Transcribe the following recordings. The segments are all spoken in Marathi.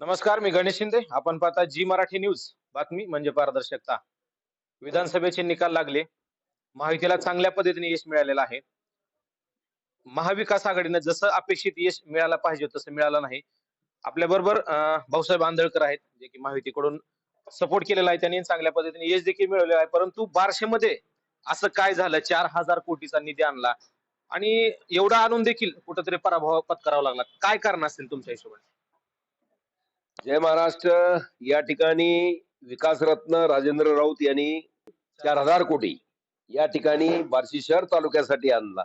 नमस्कार मी गणेश शिंदे. आपण पाहता जी मराठी न्यूज. बातमी म्हणजे पारदर्शकता. विधानसभेचे निकाल लागले. महायुतीला चांगल्या पद्धतीने यश मिळालेलं आहे. महाविकास आघाडीनं जसं अपेक्षित यश मिळायला पाहिजे तसं मिळालं नाही. आपल्या बरोबर भाऊसाहेब आंधळकर आहेत जे की महायुतीकडून सपोर्ट केलेला आहे. त्यांनी चांगल्या पद्धतीने यश देखील मिळवलेलं आहे. परंतु बारशेमध्ये असं काय झालं? चार हजार कोटीचा निधी आणला. आणि एवढा आणून देखील कुठंतरी पराभव पत्करावा लागला. काय कारण असेल तुमच्या हिशोबाने? जय महाराष्ट्र. या ठिकाणी विकासरत्न राजेंद्र राऊत यांनी चार हजार कोटी या ठिकाणी बार्शी शहर तालुक्यासाठी आणला.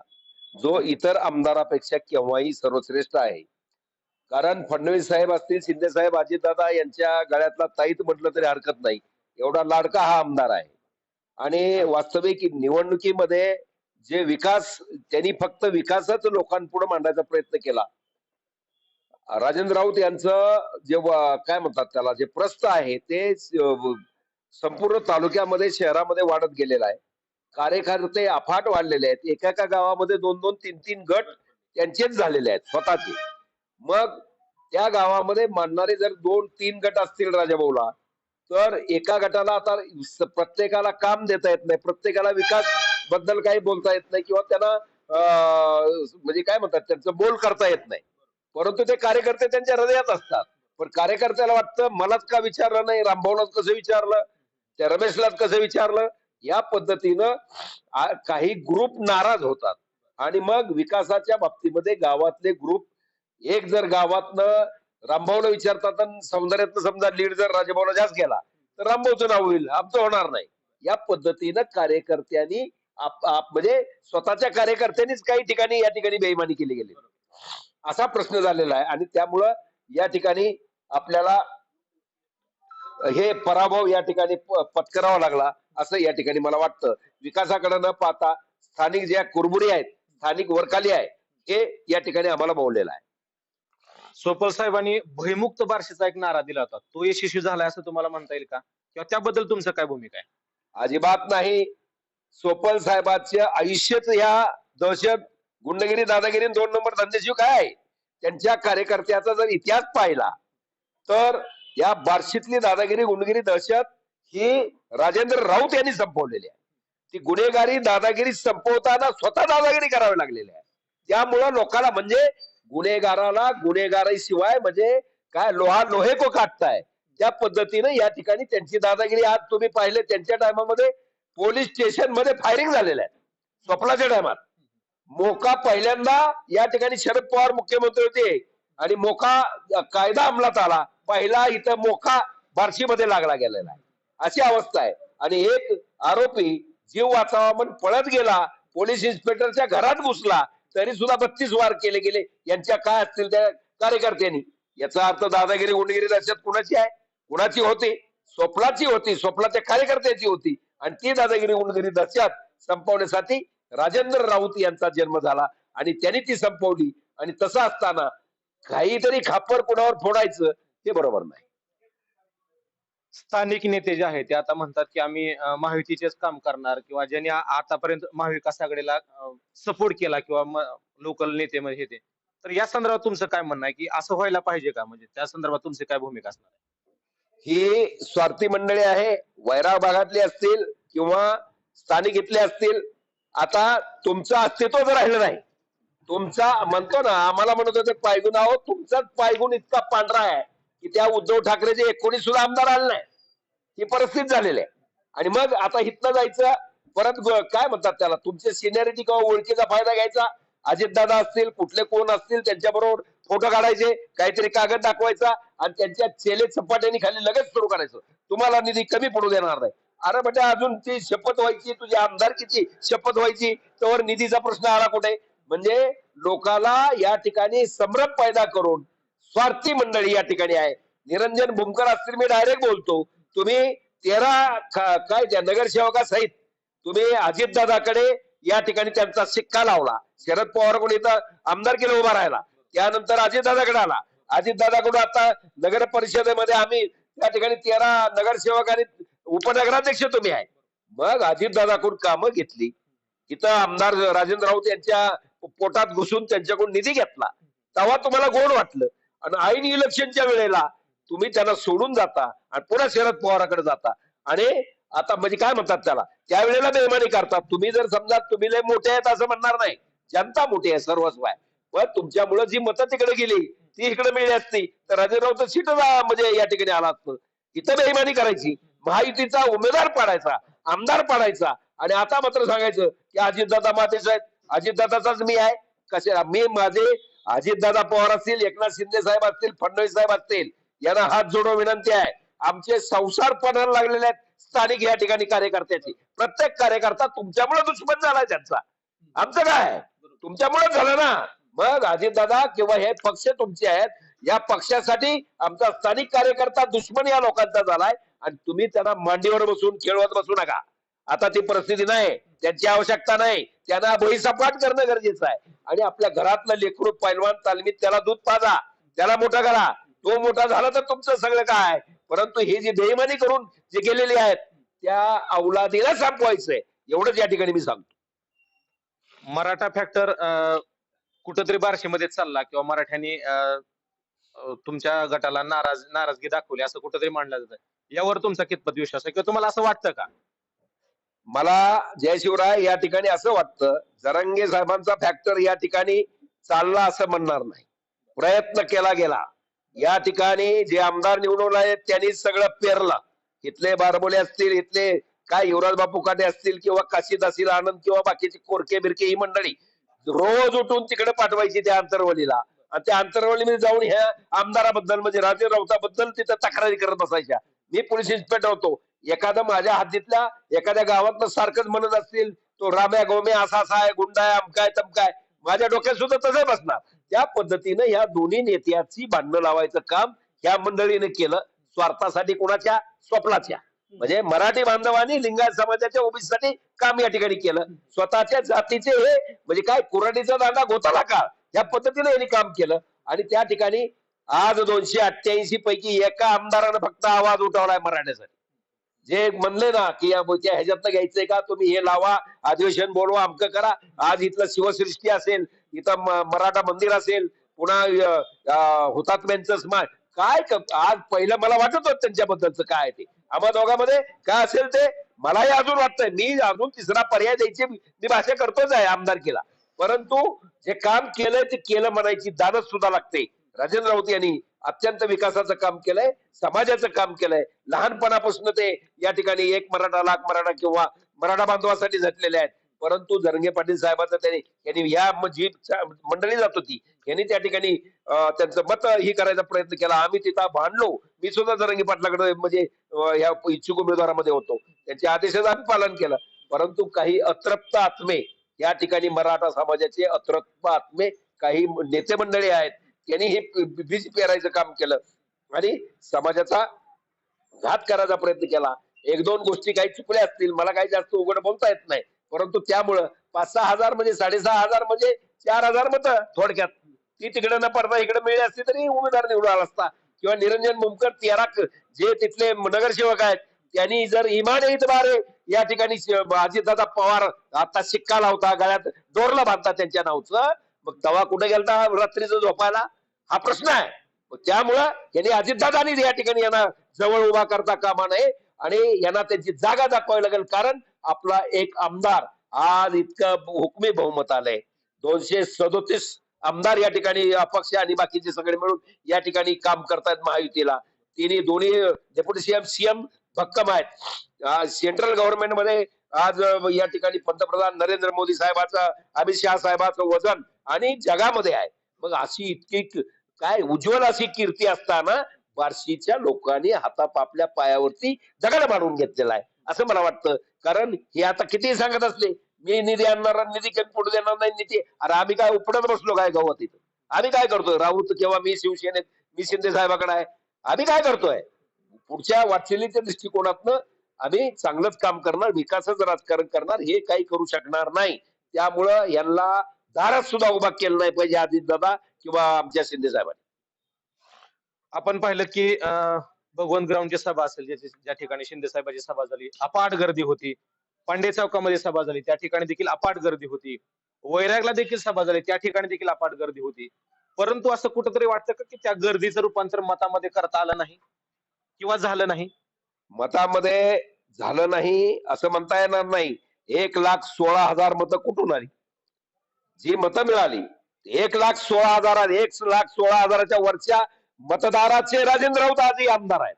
जो इतर आमदारापेक्षा केव्हाही सर्वश्रेष्ठ आहे. कारण फडणवीस साहेब असतील शिंदे साहेब अजितदादा यांच्या गळ्यातला ताईत म्हटलं तरी हरकत नाही. एवढा लाडका हा आमदार आहे. आणि वास्तविक निवडणुकीमध्ये जे विकास त्यांनी फक्त विकासच लोकांपुढे मांडायचा प्रयत्न केला. राजेंद्र राऊत यांचं जे काय म्हणतात त्याला जे प्रस्थ आहे ते संपूर्ण तालुक्यामध्ये शहरामध्ये वाढत गेलेलं आहे. कार्यकर्ते अफाट वाढलेले आहेत. एका एका गावामध्ये दोन दोन तीन तीन गट त्यांचेच झालेले आहेत स्वतःचे. मग त्या गावामध्ये मानणारे जर दोन तीन गट असतील राजाभाऊला तर एका गटाला आता प्रत्येकाला काम देता येत नाही. प्रत्येकाला विकासबद्दल काही बोलता येत नाही किंवा त्यांना अं, म्हणजे काय म्हणतात त्यांचं बोल करता येत नाही. परंतु ते कार्यकर्ते त्यांच्या हृदयात असतात. पण कार्यकर्त्याला वाटतं मलाच का विचारलं नाही? रामभाऊलाच कसं विचारलं? त्या रमेशलाच कसं विचारलं? या पद्धतीनं काही ग्रुप नाराज होतात. आणि मग विकासाच्या बाबतीमध्ये गावातले ग्रुप एक जर गावातनं रामभाऊला विचारतात आणि सौंदर्यातनं समजा लीड जर राजभाऊला जास्त गेला तर रामभाऊचं नाव होईल. आमचं होणार नाही. या पद्धतीनं कार्यकर्त्यांनी आप- आप- म्हणजे स्वतःच्या कार्यकर्त्यांनीच काही ठिकाणी या ठिकाणी बेईमानी केली गेली. असा प्रश्न झालेला आहे. आणि त्यामुळं या ठिकाणी आपल्याला हे पराभव या ठिकाणी पत्करावा लागला असं या ठिकाणी मला वाटतं. विकासाकडे न पाहता स्थानिक ज्या कुरबुरी आहेत स्थानिक वरखाली आहे हे या ठिकाणी आम्हाला बोललेलं आहे. सोपल साहेबांनी भयमुक्त बारशीचा एक नारा दिला होता. तो यशस्वी झालाय असं तुम्हाला म्हणता येईल का? किंवा त्याबद्दल तुमचं काय भूमिका आहे? अजिबात नाही. सोपल साहेबांचे आयुष्यच ह्या दहशत गुंडगिरी दादागिरी दोन नंबर धंदेशिव काय? त्यांच्या कार्यकर्त्याचा जर इतिहास पाहिला तर या बार्शीतली दादागिरी गुंडगिरी दहशत ही राजेंद्र राऊत यांनी संपवलेली आहे. ती गुन्हेगारी दादागिरी संपवताना स्वतः दादागिरी करावी लागलेली आहे. त्यामुळं लोकांना म्हणजे गुन्हेगाराला गुन्हेगाराशिवाय म्हणजे काय लोहा लोहे को काटताय. त्या पद्धतीने या ठिकाणी त्यांची दादागिरी आज तुम्ही पाहिले त्यांच्या टायमामध्ये पोलीस स्टेशनमध्ये फायरिंग झालेलं आहे स्वप्नाच्या टायमात मोका पहिल्यांदा या ठिकाणी शरद पवार मुख्यमंत्री होते आणि मोका कायदा अंमलात आला. पहिला इथं मोका बार्शीमध्ये लागला गेलेला आहे. अशी अवस्था आहे. आणि एक आरोपी जीव वाचावा म्हणून पळत गेला पोलीस इन्स्पेक्टरच्या घरात घुसला तरी सुद्धा बत्तीस वार केले गेले. यांच्या काय असतील त्या कार्यकर्त्यांनी? याचा अर्थ दादागिरी गुंडगिरी दहशत कुणाची आहे? कुणाची होती? स्वप्नाची होती. स्वप्नाच्या कार्यकर्त्याची होती. आणि ती दादागिरी गुंडगिरी दहशत संपवण्यासाठी राजेंद्र राऊत यांचा जन्म झाला आणि त्यांनी ती संपवली. आणि तसं असताना काहीतरी खापर कुणावर फोडायचं ते बरोबर नाही. स्थानिक नेते जे आहेत ते आता म्हणतात की आम्ही महायुतीचेच काम करणार किंवा ज्यांनी आतापर्यंत महाविकास आघाडीला सपोर्ट केला किंवा लोकल नेते म्हणजे हे ते. तर या संदर्भात तुमचं काय म्हणणं आहे की असं व्हायला पाहिजे का? म्हणजे त्या संदर्भात तुमची काय भूमिका असणार आहे? ही स्वार्थी मंडळी आहे वैराग भागातली असतील किंवा स्थानिक इथले असतील आता तुमचं अस्तित्व राहिलं नाही. तुमचा म्हणतो ना आम्हाला म्हणत होते पायगुण आहो तुमचाच पायगुण इतका पांढरा आहे की त्या उद्धव ठाकरेचे एकोणीस सुद्धा आमदार आले नाही. ही परिस्थिती झालेली आहे. आणि मग आता इथनं जायचं परत काय म्हणतात त्याला तुमचे सिनियरिटी किंवा ओळखीचा फायदा घ्यायचा? अजितदादा असतील कुठले कोण असतील त्यांच्याबरोबर फोटो काढायचे काहीतरी कागद दाखवायचा आणि त्यांच्या चेले चपाट्याने खाली लगेच सुरू करायचं. तुम्हाला निधी कमी पडू देणार नाही. अरे बेटा अजून ती शपथ व्हायची तुझी आमदारकीची शपथ व्हायची. तर निधीचा प्रश्न आला कुठे? म्हणजे लोकाला या ठिकाणी संभ्रम पैदा करून स्वार्थी मंडळी या ठिकाणी आहे. निरंजन भूमकर असतील मी डायरेक्ट बोलतो. तुम्ही तेरा काय त्या नगरसेवकासहित तुम्ही अजितदादाकडे या ठिकाणी त्यांचा शिक्का लावला. शरद पवारकडून इथं आमदार केलं उभा राहिला त्यानंतर अजितदादाकडे आला. अजितदादाकडून आता नगर परिषदेमध्ये आम्ही त्या ठिकाणी तेरा नगरसेवक आणि उपनगराध्यक्ष तुम्ही आहे. मग अजितदादाकडून कामं घेतली. इथं आमदार राजेंद्र राऊत यांच्या पोटात घुसून त्यांच्याकडून निधी घेतला. तेव्हा तुम्हाला गोड वाटलं. आणि ऐन इलेक्शनच्या वेळेला तुम्ही त्यांना सोडून जाता आणि पुन्हा शरद पवाराकडे जाता. आणि आता म्हणजे काय म्हणतात त्याला? त्यावेळेला बेमानी करतात. तुम्ही जर समजा तुम्ही लय मोठे आहेत असं म्हणणार नाही. जनता मोठी आहे सर्वस्व आहे. पण तुमच्यामुळे जी मतं तिकडे गेली ती इकडे मिळली असती तर राजेंद्र राऊत सीट म्हणजे या ठिकाणी आला असतं. इथं बेईमानी करायची. महायुतीचा उमेदवार पाडायचा आमदार पाडायचा. आणि आता मात्र सांगायचं की अजितदादा मातेच आहेत. अजितदादाचाच मी आहे. कसे मी माझे अजितदादा पवार असतील एकनाथ शिंदे साहेब असतील फडणवीस साहेब असतील यांना हात जोडो विनंती आहे. आमचे संसार पणाला लागलेले आहेत. स्थानिक या ठिकाणी कार्यकर्त्याची. प्रत्येक कार्यकर्ता तुमच्यामुळे दुश्मन झालाय त्यांचा. आमचं काय तुमच्यामुळे झालं ना. मग अजितदादा किंवा हे पक्ष तुमचे आहेत. या पक्षासाठी आमचा स्थानिक कार्यकर्ता दुश्मन या लोकांचा झालाय. आणि तुम्ही त्यांना मांडीवर बसून खेळवत बसू नका. आता ती परिस्थिती नाही त्यांची आवश्यकता नाही. त्यांना बहिसपाट करणं गरजेचं आहे. आणि आपल्या घरातलं लेखरू पैलवान तालमीत त्याला दूध पाजा त्याला मोठा करा. तो मोठा झाला तर तुमचं सगळं काय? परंतु हे जे बेईमानी करून जे गेलेले आहेत त्या अवलादीला संपवायचंय. एवढंच या ठिकाणी मी सांगतो. मराठा फॅक्टर कुठंतरी बार्शीमध्ये चालला किंवा मराठ्यांनी तुमच्या गटाला नाराज नाराजगी दाखवली असं कुठंतरी मांडलं जातं. यावर तुमचा कितपत विश्वास आहे? किंवा तुम्हाला असं वाटतं का? मला जय शिवराय या ठिकाणी असं वाटतं जरंगे साहेबांचा फॅक्टर या ठिकाणी चालला असं म्हणणार नाही. प्रयत्न केला गेला. या ठिकाणी जे आमदार निवडून आहेत त्यांनी सगळं पेरलं. इथले बारबोले असतील इथले काय युवराज बापू काटे असतील किंवा काशीद असतील आनंद किंवा बाकीचे कोरके बिरके ही मंडळी रोज उठून तिकडे पाठवायची त्या अंतरवलीला. आणि त्या अंतरवलीमध्ये जाऊन ह्या आमदाराबद्दल म्हणजे राजे राऊताबद्दल तिथं तक्रारी करत बसायच्या. मी पोलीस इन्स्पेक्टर होतो. एखादा माझ्या हद्दीतल्या एखाद्या गावातलं सारखंच म्हणत असतील तो राम्या गोम्या असा असा आहे गुंडा आहे अमकाय तमकाय. माझ्या डोक्यात सुद्धा तसं बसणार. त्या पद्धतीनं ह्या दोन्ही नेत्याची भांडणं लावायचं काम ह्या मंडळीने केलं. स्वार्थासाठी कोणाच्या? स्वप्नाच्या. म्हणजे मराठी बांधवांनी लिंगायत समाजाच्या ओबीसीसाठी काम या ठिकाणी केलं. स्वतःच्या जातीचे हे म्हणजे काय कुऱ्हाडीचा दांडा गोताला का? या पद्धतीने यांनी काम केलं. आणि त्या ठिकाणी आज दोनशे अठ्ठ्याऐंशी पैकी एका आमदारानं फक्त आवाज उठवलाय मराठ्यासाठी. जे म्हणले ना की या ह्याच्यातनं घ्यायचंय का तुम्ही हे लावा अधिवेशन बोलवा अमकं करा. आज इथलं शिवसृष्टी असेल इथं मराठा मंदिर असेल पुन्हा हुतात्म्यांचं स्मारक काय आज पहिलं मला वाटत होत त्यांच्याबद्दलचं काय ते. आम्हा दोघांमध्ये काय असेल ते मलाही अजून वाटतंय. मी अजून तिसरा पर्याय द्यायची मी भाषा करतोच आहे आमदार केला परंतु जे काम केलंय ते केलं म्हणायची दादच सुद्धा लागते. राजेंद्र राऊत यांनी अत्यंत विकासाचं काम केलंय समाजाचं काम केलंय. लहानपणापासून ते या ठिकाणी एक मराठा लाख मराठा किंवा मराठा बांधवासाठी झटलेले आहेत. परंतु जरंगे पाटील साहेबांचा त्यांनी यांनी या जी मंडळी जात होती यांनी त्या ठिकाणी त्यांचं मत ही करायचा प्रयत्न केला. आम्ही तिथं भांडलो. मी सुद्धा जरंगी पाटलाकडे म्हणजे ह्या या इच्छुक उमेदवारामध्ये होतो. त्यांच्या आदेशाचं आम्ही पालन केलं. परंतु काही अतृप्त आत्मे या ठिकाणी मराठा समाजाचे अतृप्त आत्मे काही नेते मंडळी आहेत त्यांनी हे बीज पेरायचं काम केलं. आणि समाजाचा घात करायचा प्रयत्न केला. एक दोन गोष्टी काही चुकल्या असतील मला काही जास्त उघड बोलता येत नाही. परंतु त्यामुळं पाच सहा हजार म्हणजे साडेसहा हजार म्हणजे चार हजार मत थोडक्यात. ती तिकडे न पडता इकडे मिळली असती तरी उमेदवार निवडून आला असता. किंवा निरंजन मुमकर तेरा जे तिथले नगरसेवक आहेत त्यांनी जर इमान इतबारे या ठिकाणी अजितदादा पवार आता शिक्का लावता गळ्यात दोरला बांधता त्यांच्या नावचं. मग तवा कुठे गेलता? रात्रीचं झोपायला? हा प्रश्न आहे. त्यामुळं यांनी अजितदादानी या ठिकाणी यांना जवळ उभा करता कामा नये आणि यांना त्यांची जागा दाखवावी लागेल कारण आपला एक आमदार आज इतकं हुकमी बहुमत आलंय. दोनशे सदोतीस आमदार या ठिकाणी अपक्ष आणि बाकीचे सगळे मिळून या ठिकाणी काम करतायत महायुतीला. तिन्ही दोन्ही डेप्युटी सीएम सीएम भक्कम आहेत. सेंट्रल गव्हर्नमेंटमध्ये आज या ठिकाणी पंतप्रधान नरेंद्र मोदी साहेबाचं अमित शहा साहेबाचं वजन आणि जगामध्ये आहे. मग अशी इतकी काय उज्ज्वल अशी कीर्ती असताना बार्शीच्या लोकांनी हाताप आपल्या पायावरती दगड मारून घेतलेला आहे. असं मला वाटतं. कारण हे आता किती सांगत असले मी निधी आणणार निधी कमी पडू देणार नाही निधी. अरे आम्ही काय उपडत बसलो काय गावात इथं? आम्ही काय करतोय? राऊत किंवा मी शिवसेनेत मी शिंदे साहेबाकडे आहे. आम्ही काय करतोय? पुढच्या वाटचालीच्या दृष्टिकोनातनं आम्ही चांगलंच काम करणार विकासच राजकारण करणार हे काही करू शकणार नाही. त्यामुळं यांना दारात सुद्धा उभा केलं नाही पाहिजे अजित दादा किंवा आमच्या शिंदे साहेबांनी. आपण पाहिलं की भगवंत ग्राउंडची सभा असेल ज्या ठिकाणी शिंदे साहेबांची सभा झाली अपाट गर्दी होती. पांडे चौकामध्ये सभा झाली त्या ठिकाणी देखील अपाट गर्दी होती. वैरागला देखील सभा झाली त्या ठिकाणी देखील अपाट गर्दी होती. परंतु असं कुठंतरी वाटतं का की त्या गर्दीचं रूपांतर मतामध्ये करता आलं नाही? किंवा झालं नाही? मतामध्ये झालं नाही असं म्हणता येणार नाही. एक लाख सोळा हजार मतं कुठून आली? जी मतं मिळाली एक लाख सोळा हजार एक लाख सोळा हजाराच्या वरच्या मतदाराचे राजेंद्र राऊत आजही आमदार आहेत.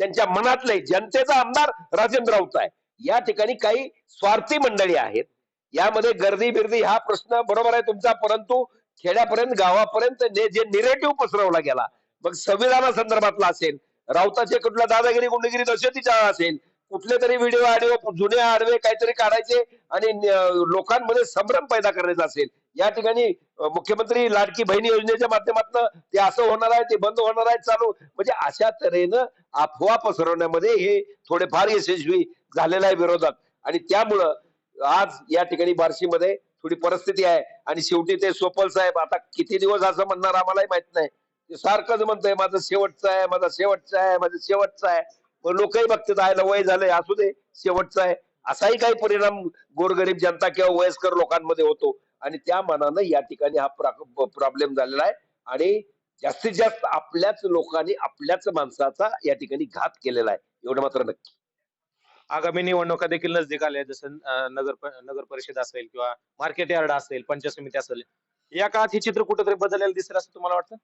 त्यांच्या मनातले जनतेचा आमदार राजेंद्र राऊत आहे. या ठिकाणी काही स्वार्थी मंडळी आहेत. यामध्ये गर्दी बिर्दी हा प्रश्न बरोबर आहे तुमचा परंतु खेड्यापर्यंत गावापर्यंत जे निरेटिव्ह पसरवला गेला मग संविधानासंदर्भातला असेल राऊताचे कुठला दादागिरी गुंडगिरी दहशतीचा असेल कुठले तरी व्हिडिओ आडिओ जुने आडवे काहीतरी काढायचे आणि लोकांमध्ये संभ्रम पैदा करायचा असेल. या ठिकाणी मुख्यमंत्री लाडकी बहीण योजनेच्या माध्यमातून ते असं होणार आहे ते बंद होणार आहे चालू. म्हणजे अशा तऱ्हेनं अफवा पसरवण्यामध्ये हे थोडेफार यशस्वी झालेलं आहे विरोधात आणि त्यामुळं आज या ठिकाणी बार्शीमध्ये थोडी परिस्थिती आहे. आणि शेवटी ते सोपल साहेब आता किती दिवस असं म्हणणार आम्हालाही माहीत नाही. ते सारखंच म्हणतंय माझं शेवटचं आहे माझा शेवटचं आहे माझं शेवटचं आहे. लोकही बघतात आयला वय झालंय असू दे शेवटचं आहे. असाही काही परिणाम गोरगरीब जनता किंवा वयस्कर लोकांमध्ये होतो. आणि त्या मानानं या ठिकाणी हा प्रॉब्लेम झालेला आहे. आणि जास्तीत जास्त आपल्याच लोकांनी आपल्याच माणसाचा या ठिकाणी घात केलेला आहे. एवढं मात्र नक्की. आगामी निवडणुका देखील नजदीक आल्या जसं नगर नगर परिषद असेल किंवा मार्केट यार्ड असेल पंचायत समिती असेल. या काळात हे चित्र कुठेतरी बदललेलं दिसेल असं तुम्हाला वाटतं?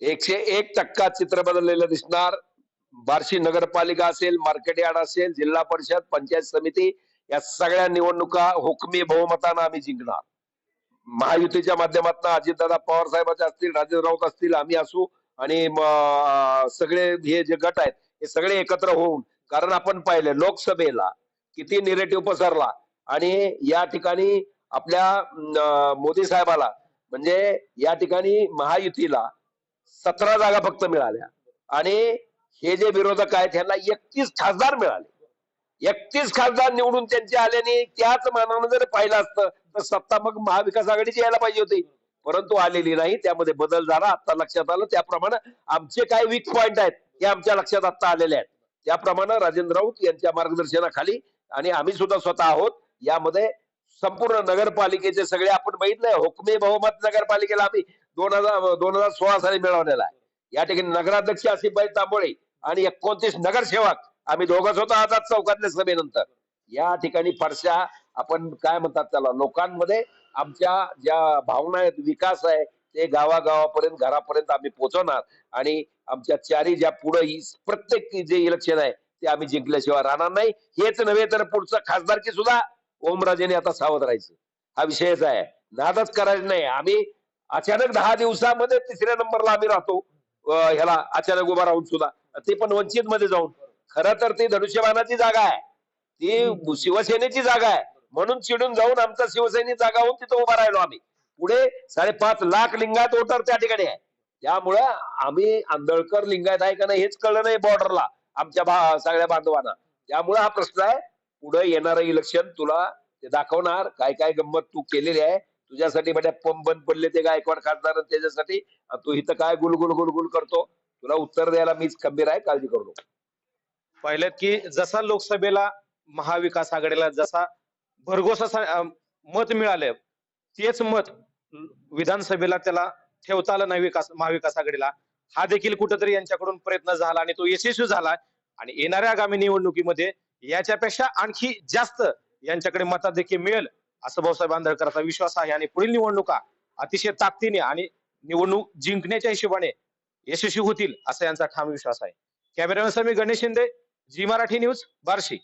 एकशे एक टक्का चित्र बदललेलं दिसणार. बार्शी नगरपालिका असेल मार्केट यार्ड असेल जिल्हा परिषद पंचायत समिती या सगळ्या निवडणुका हुकमी बहुमतानं आम्ही जिंकणार. महायुतीच्या माध्यमातून अजितदादा पवार साहेबाचे असतील राजेंद्र राऊत असतील आम्ही असू आणि सगळे हे जे गट आहेत हे सगळे एकत्र होऊन कारण आपण पाहिले लोकसभेला किती निरेटिव्ह पसरला आणि या ठिकाणी आपल्या मोदी साहेबाला म्हणजे या ठिकाणी महायुतीला सतरा जागा फक्त मिळाल्या. आणि हे जे विरोधक आहेत त्यांना एकतीस खासदार मिळाले. एकतीस खासदार निवडून त्यांचे आल्याने त्याच मानानं जर पाहिलं असतं तर सत्ता मग महाविकास आघाडीची यायला पाहिजे होती. परंतु आलेली नाही त्यामध्ये बदल झाला. आता लक्षात आलं त्याप्रमाणे आमचे काय वीक पॉइंट आहेत हे आमच्या लक्षात आता आलेले आहेत. त्याप्रमाणे राजेंद्र राऊत यांच्या मार्गदर्शनाखाली आणि आम्ही सुद्धा स्वतः आहोत. यामध्ये संपूर्ण नगरपालिकेचे सगळे आपण बघितलंय हुकमी बहुमत नगरपालिकेला आम्ही दोन हजार दोन हजार सोळा साली मिळवलेला आहे. या ठिकाणी नगराध्यक्ष आसिफबाई तांबोळे आणि एकोणतीस नगरसेवक. आम्ही दोघंच होतो आझाद चौकातल्या सभेनंतर. या ठिकाणी फारशा आपण काय म्हणतात त्याला लोकांमध्ये आमच्या ज्या भावना आहेत विकास आहे ते गावागावापर्यंत घरापर्यंत आम्ही पोहोचवणार आणि आमच्या चारी ज्या पुढे ही प्रत्येक जे इलेक्शन आहे ते आम्ही जिंकल्याशिवाय राहणार नाही. हेच नव्हे तर पुढचं खासदारकी सुद्धा ओमराजेने आता सावध राहायचं. हा विषयच आहे. नादच करायचं नाही. आम्ही अचानक दहा दिवसामध्ये तिसऱ्या नंबरला आम्ही राहतो. ह्याला अचानक उभा राहून सुद्धा. ते पण वंचित मध्ये जाऊन. खर तर ती धनुष्यबाणाची जागा आहे. ती शिवसेनेची जागा आहे. म्हणून चिडून जाऊन आमचा शिवसैनिक जागा होऊन तिथं उभा राहिलो आम्ही. पुढे साडेपाच लाख लिंगायत वोटर त्या ठिकाणी आहे. त्यामुळं आम्ही आंधळकर लिंगायत आहे का नाही हेच कळलं नाही बॉर्डरला आमच्या भा- सगळ्या बांधवांना. त्यामुळं हा प्रश्न आहे. पुढे येणारं इलेक्शन तुला ते दाखवणार. काय काय गंमत तू केलेली आहे. तुझ्यासाठी म्हणजे पंप बंद पडले ते गायकवाड खासदार त्याच्यासाठी. तू इथं काय गुलगुल गुलगुल करतो? तुला उत्तर द्यायला मीच खंबीर आहे काळजी करू नको. पाहिलं की जसा लोकसभेला महाविकास आघाडीला जसा भरघोस असा मत मिळालं तेच मत विधानसभेला त्याला ठेवता आलं नाही विकास महाविकास आघाडीला. हा देखील कुठेतरी यांच्याकडून प्रयत्न झाला आणि तो यशस्वी झाला. आणि येणाऱ्या आगामी निवडणुकीमध्ये याच्यापेक्षा आणखी जास्त यांच्याकडे मता देखील मिळेल. असं भाऊसाहेब आंधळकरांचा विश्वास आहे आणि पुढील निवडणुका अतिशय ताकदीने आणि निवडणूक जिंकण्याच्या हिशोबाने यशस्वी होतील असा यांचा ठाम विश्वास आहे. Cameraman Sami Ganesh Shinde Zee Marathi news Barshi.